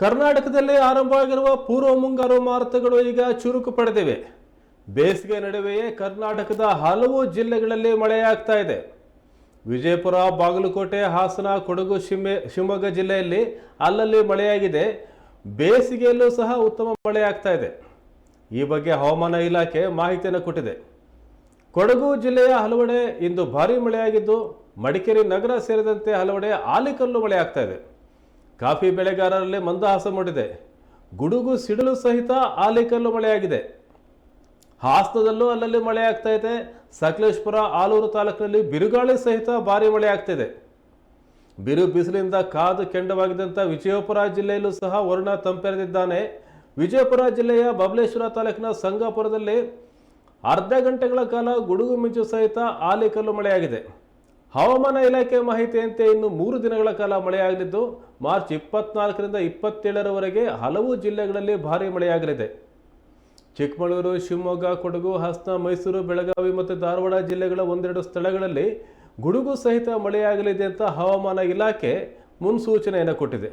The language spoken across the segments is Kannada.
ಕರ್ನಾಟಕದಲ್ಲಿ ಆರಂಭವಾಗಿರುವ ಪೂರ್ವ ಮುಂಗಾರು ಮಾರುತಗಳು ಈಗ ಚುರುಕು ಪಡೆದಿವೆ. ಬೇಸಿಗೆ ನಡುವೆಯೇ ಕರ್ನಾಟಕದ ಹಲವು ಜಿಲ್ಲೆಗಳಲ್ಲಿ ಮಳೆಯಾಗ್ತಾ ಇದೆ. ವಿಜಯಪುರ, ಬಾಗಲಕೋಟೆ, ಹಾಸನ, ಕೊಡಗು, ಶಿಮೆ, ಶಿವಮೊಗ್ಗ ಜಿಲ್ಲೆಯಲ್ಲಿ ಅಲ್ಲಲ್ಲಿ ಮಳೆಯಾಗಿದೆ. ಬೇಸಿಗೆಯಲ್ಲೂ ಸಹ ಉತ್ತಮ ಮಳೆಯಾಗ್ತಾ ಇದೆ. ಈ ಬಗ್ಗೆ ಹವಾಮಾನ ಇಲಾಖೆ ಮಾಹಿತಿಯನ್ನು ಕೊಟ್ಟಿದೆ. ಕೊಡಗು ಜಿಲ್ಲೆಯ ಹಲವೆಡೆ ಇಂದು ಭಾರೀ ಮಳೆಯಾಗಿದ್ದು, ಮಡಿಕೇರಿ ನಗರ ಸೇರಿದಂತೆ ಹಲವೆಡೆ ಆಲಿಕಲ್ಲು ಮಳೆಯಾಗ್ತಾ ಇದೆ. ಕಾಫಿ ಬೆಳೆಗಾರರಲ್ಲಿ ಮಂದಹಾಸ ಮೂಡಿದೆ. ಗುಡುಗು ಸಿಡಿಲು ಸಹಿತ ಆಲಿಕಲ್ಲು ಮಳೆಯಾಗಿದೆ. ಹಾಸ್ತದಲ್ಲೂ ಅಲ್ಲಲ್ಲಿ ಮಳೆ ಆಗ್ತಾ ಇದೆ. ಸಕಲೇಶ್ಪುರ, ಆಲೂರು ತಾಲೂಕಿನಲ್ಲಿ ಬಿರುಗಾಳಿ ಸಹಿತ ಭಾರಿ ಮಳೆ ಆಗ್ತಿದೆ ಬಿರು ಬಿಸಿಲಿಂದ ಕಾದು ಕೆಂಡವಾಗಿದ್ದಂಥ ವಿಜಯಪುರ ಜಿಲ್ಲೆಯಲ್ಲೂ ಸಹ ವರುಣ ತಂಪೆರೆದಿದ್ದಾನೆ. ವಿಜಯಪುರ ಜಿಲ್ಲೆಯ ಬಬಲೇಶ್ವರ ತಾಲೂಕಿನ ಸಂಗಾಪುರದಲ್ಲಿ ಅರ್ಧ ಗಂಟೆಗಳ ಕಾಲ ಗುಡುಗು ಮಿಂಚು ಸಹಿತ ಆಲಿಕಲ್ಲು ಮಳೆಯಾಗಿದೆ. ಹವಾಮಾನ ಇಲಾಖೆ ಮಾಹಿತಿಯಂತೆ ಇನ್ನು ಮೂರು ದಿನಗಳ ಕಾಲ ಮಳೆಯಾಗಲಿದ್ದು, ಮಾರ್ಚ್ ಇಪ್ಪತ್ನಾಲ್ಕರಿಂದ ಇಪ್ಪತ್ತೇಳರವರೆಗೆ ಹಲವು ಜಿಲ್ಲೆಗಳಲ್ಲಿ ಭಾರೀ ಮಳೆಯಾಗಲಿದೆ. ಚಿಕ್ಕಮಗಳೂರು, ಶಿವಮೊಗ್ಗ, ಕೊಡಗು, ಹಾಸನ, ಮೈಸೂರು, ಬೆಳಗಾವಿ ಮತ್ತು ಧಾರವಾಡ ಜಿಲ್ಲೆಗಳ ಒಂದೆರಡು ಸ್ಥಳಗಳಲ್ಲಿ ಗುಡುಗು ಸಹಿತ ಮಳೆಯಾಗಲಿದೆ ಅಂತ ಹವಾಮಾನ ಇಲಾಖೆ ಮುನ್ಸೂಚನೆಯನ್ನು ಕೊಟ್ಟಿದೆ.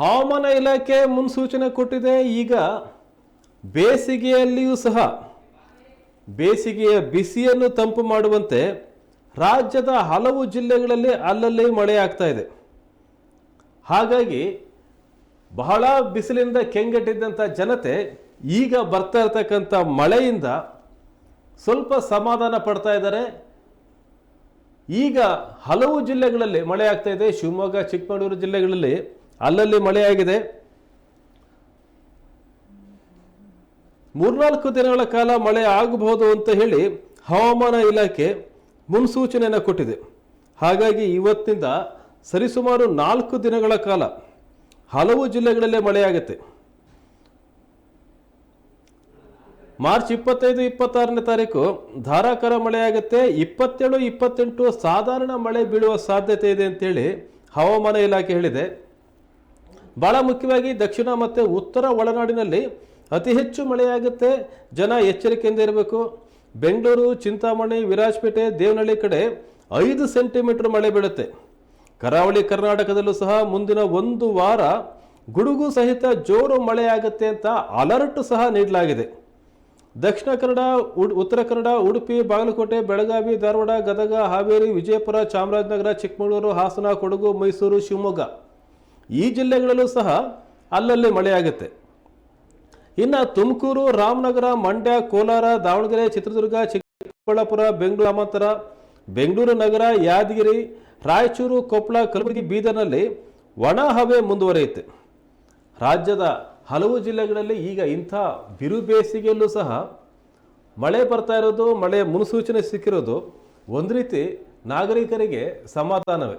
ಹವಾಮಾನ ಇಲಾಖೆ ಮುನ್ಸೂಚನೆ ಕೊಟ್ಟಿದೆ. ಈಗ ಬೇಸಿಗೆಯಲ್ಲಿಯೂ ಸಹ ಬೇಸಿಗೆಯ ಬಿಸಿಯನ್ನು ತಂಪು ಮಾಡುವಂತೆ ರಾಜ್ಯದ ಹಲವು ಜಿಲ್ಲೆಗಳಲ್ಲಿ ಅಲ್ಲಲ್ಲಿ ಮಳೆ ಆಗ್ತಾ ಇದೆ. ಹಾಗಾಗಿ ಬಹಳ ಬಿಸಿಲಿಂದ ಕೆಂಗೆಟ್ಟಿದ್ದಂಥ ಜನತೆ ಈಗ ಬರ್ತಾ ಇರತಕ್ಕಂಥ ಮಳೆಯಿಂದ ಸ್ವಲ್ಪ ಸಮಾಧಾನ ಪಡ್ತಾ ಇದ್ದಾರೆ. ಈಗ ಹಲವು ಜಿಲ್ಲೆಗಳಲ್ಲಿ ಮಳೆ ಆಗ್ತಾ ಇದೆ. ಶಿವಮೊಗ್ಗ, ಚಿಕ್ಕಮಗಳೂರು ಜಿಲ್ಲೆಗಳಲ್ಲಿ ಅಲ್ಲಲ್ಲಿ ಮಳೆಯಾಗಿದೆ ಮೂರ್ನಾಲ್ಕು ದಿನಗಳ ಕಾಲ ಮಳೆ ಆಗಬಹುದು ಅಂತ ಹೇಳಿ ಹವಾಮಾನ ಇಲಾಖೆ ಮುನ್ಸೂಚನೆಯನ್ನು ಕೊಟ್ಟಿದೆ. ಹಾಗಾಗಿ ಇವತ್ತಿನಿಂದ ಸರಿಸುಮಾರು ನಾಲ್ಕು ದಿನಗಳ ಕಾಲ ಹಲವು ಜಿಲ್ಲೆಗಳಲ್ಲೇ ಮಳೆಯಾಗುತ್ತೆ ಮಾರ್ಚ್ ಇಪ್ಪತ್ತೈದು, ಇಪ್ಪತ್ತಾರನೇ ತಾರೀಕು ಧಾರಾಕಾರ ಮಳೆಯಾಗುತ್ತೆ ಇಪ್ಪತ್ತೇಳು, ಇಪ್ಪತ್ತೆಂಟು ಸಾಧಾರಣ ಮಳೆ ಬೀಳುವ ಸಾಧ್ಯತೆ ಇದೆ ಅಂತೇಳಿ ಹವಾಮಾನ ಇಲಾಖೆ ಹೇಳಿದೆ. ಬಹಳ ಮುಖ್ಯವಾಗಿ ದಕ್ಷಿಣ ಮತ್ತು ಉತ್ತರ ಒಳನಾಡಿನಲ್ಲಿ ಅತಿ ಹೆಚ್ಚು ಮಳೆಯಾಗುತ್ತೆ. ಜನ ಎಚ್ಚರಿಕೆಯಿಂದ ಇರಬೇಕು. ಬೆಂಗಳೂರು, ಚಿಂತಾಮಣಿ, ವಿರಾಜಪೇಟೆ, ದೇವನಹಳ್ಳಿ ಕಡೆ ಐದು ಸೆಂಟಿಮೀಟರ್ ಮಳೆ ಬೀಳುತ್ತೆ. ಕರಾವಳಿ ಕರ್ನಾಟಕದಲ್ಲೂ ಸಹ ಮುಂದಿನ ಒಂದು ವಾರ ಗುಡುಗು ಸಹಿತ ಜೋರು ಮಳೆಯಾಗುತ್ತೆ ಅಂತ ಅಲರ್ಟ್ ಸಹ ನೀಡಲಾಗಿದೆ. ದಕ್ಷಿಣ ಕನ್ನಡ, ಉಡ್, ಉತ್ತರ ಕನ್ನಡ, ಉಡುಪಿ, ಬಾಗಲಕೋಟೆ, ಬೆಳಗಾವಿ, ಧಾರವಾಡ, ಗದಗ, ಹಾವೇರಿ, ವಿಜಯಪುರ, ಚಾಮರಾಜನಗರ, ಚಿಕ್ಕಮಗಳೂರು, ಹಾಸನ, ಕೊಡಗು, ಮೈಸೂರು, ಶಿವಮೊಗ್ಗ. ಈ ಜಿಲ್ಲೆಗಳಲ್ಲೂ ಸಹ ಅಲ್ಲಲ್ಲಿ ಮಳೆಯಾಗುತ್ತೆ. ಇನ್ನು ತುಮಕೂರು, ರಾಮನಗರ, ಮಂಡ್ಯ, ಕೋಲಾರ, ದಾವಣಗೆರೆ, ಚಿತ್ರದುರ್ಗ, ಚಿಕ್ಕಬಳ್ಳಾಪುರ, ಬೆಂಗಳೂರು ಗ್ರಾಮಾಂತರ, ಬೆಂಗಳೂರು ನಗರ, ಯಾದಗಿರಿ, ರಾಯಚೂರು, ಕೊಪ್ಪಳ, ಕಲಬುರಗಿ, ಬೀದರ್ನಲ್ಲಿ ಒಣ ಹವೆ ಮುಂದುವರಿಯುತ್ತೆ. ರಾಜ್ಯದ ಹಲವು ಜಿಲ್ಲೆಗಳಲ್ಲಿ ಈಗ ಇಂಥ ಬಿರು ಬೇಸಿಗೆಯಲ್ಲೂ ಸಹ ಮಳೆ ಬರ್ತಾ ಇರೋದು, ಮಳೆ ಮುನ್ಸೂಚನೆ ಸಿಕ್ಕಿರೋದು ಒಂದು ರೀತಿ ನಾಗರಿಕರಿಗೆ ಸಮಾಧಾನವೇ.